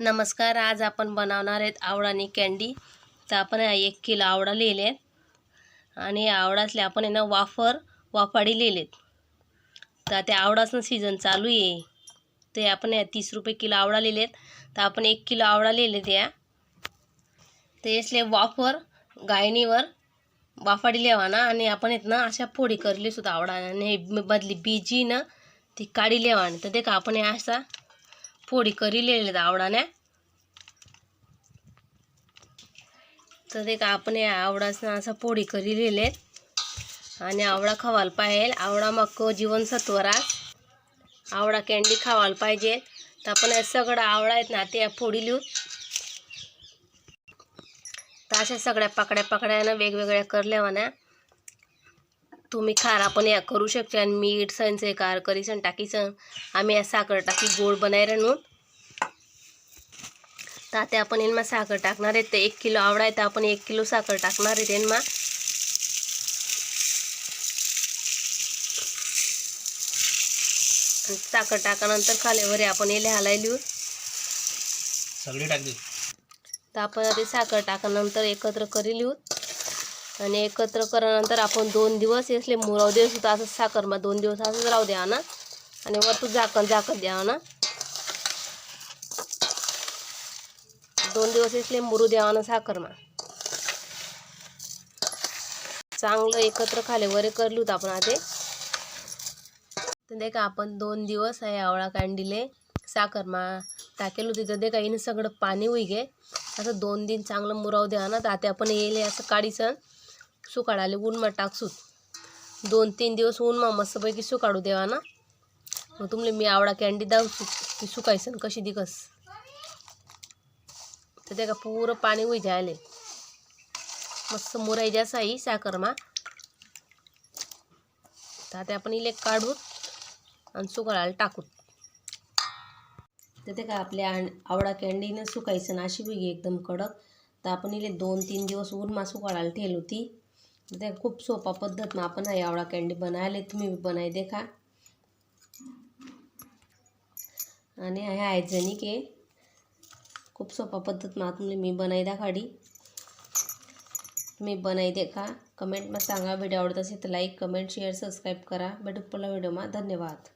नमस्कार आज आपण बनवणार आहेत आवडानी कँडी तर आपण एक किलो आवडा लिहिले आहेत. आणि आवडातले आपण आहे ना वाफर वाफाडी लिहिलेत तर त्या आवडाचं सीझन चालू आहे. ते आपण या तीस रुपये किलो आवडा लिहिलेत तर आपण एक किलो आवळा लिहिलेत या ते इसले वाफर गायनीवर वाफाडी लिहावा ना. आणि आपण येत ना अशा फोडी करली सुद्धा आवडा आणि हे बदली बीजी ना ती काढी लिहावा. आणि तर ते का आपण असा पोळी करी लिहिलेत आवडाने. तर ते का आपण या आवडाचं असं पोळी करी लिहिलेत आणि आवडा खावायला पाहिजे. आवडा मग जीवनसत्व रास आवडा कॅन्डी खावायला पाहिजे. तर आपण हे सगळं आवडा आहेत ना ते फोडी लिहू तर अशा सगळ्या पाकड्या पाकड्यानं वेगवेगळ्या करल्या ना तुम्ही खार आपण या करू शकता आणि मीठ सणचे कार करीसन टाकीसन आम्ही या साखर टाकी गोड बनायला नू तर आता आपण यांना साखर टाकणार आहे. ते एक किलो आवडा आहे तर आपण एक किलो साखर टाकणार आहे त्यांना. साखर टाकानंतर खाल्यावर आपण हे लिहायला लिहू सगळी टाकली. तर आपण ते साखर टाकानंतर एकत्र करी लिहू आणि एकत्र करानंतर आपण दोन दिवस असले मुराव दिवस होता असं साखर मग दोन दिवस असंच राहू द्या ना. आणि वरतून झाकण झाकण द्यावं ना. दोन दिवस इसले मुरू द्यावा ना साखरमा चांगलं एकत्र खाले वरे होतं आपण आधी. तर दे का आपण दोन दिवस आहे आवळा कांडीले साखरमा टाकेल. होती तर दे का हिनं सगळं पाणी होई गे असं दोन दिन चांगलं मुराव द्या ना. तर आता आपण येईल असं काढीसन. सुकाडाले ऊनमा टाकसूत दोन तीन दिवस ऊनमा मस्तपैकी सुकाडू देवा ना मग तुमले मी आवडा कॅन्डी दावसू ती सुकायसन कशी दिकस. तर ते का पुरं पाणी होई जायले. मस्त मुराई जास्त आहे साखरमा. तर ते आपण इले काढूत आणि सुकाळाला टाकूत तर ते का आपल्या आवडा कॅन्डीनं सुकायचं ना अशी वेगळी एकदम कडक. तर आपण इले दोन तीन दिवस ऊनमा सुकाळाला ठेल होती. तर खूप सोपा पद्धत ना आपण आहे आवडा कँडी बनायला तुम्ही बी बनाय देखा. आणि आहे हायजेनिक आहे. खूप सोपा पद्धत मा तुम्ही मी बनाई दाखाडी. मी बनाई देखा. कमेंटમાં सांगा व्हिडिओ आवडत असेल तर लाईक कमेंट शेअर सबस्क्राईब करा. भेटू पुन्हा व्हिडिओमा धन्यवाद.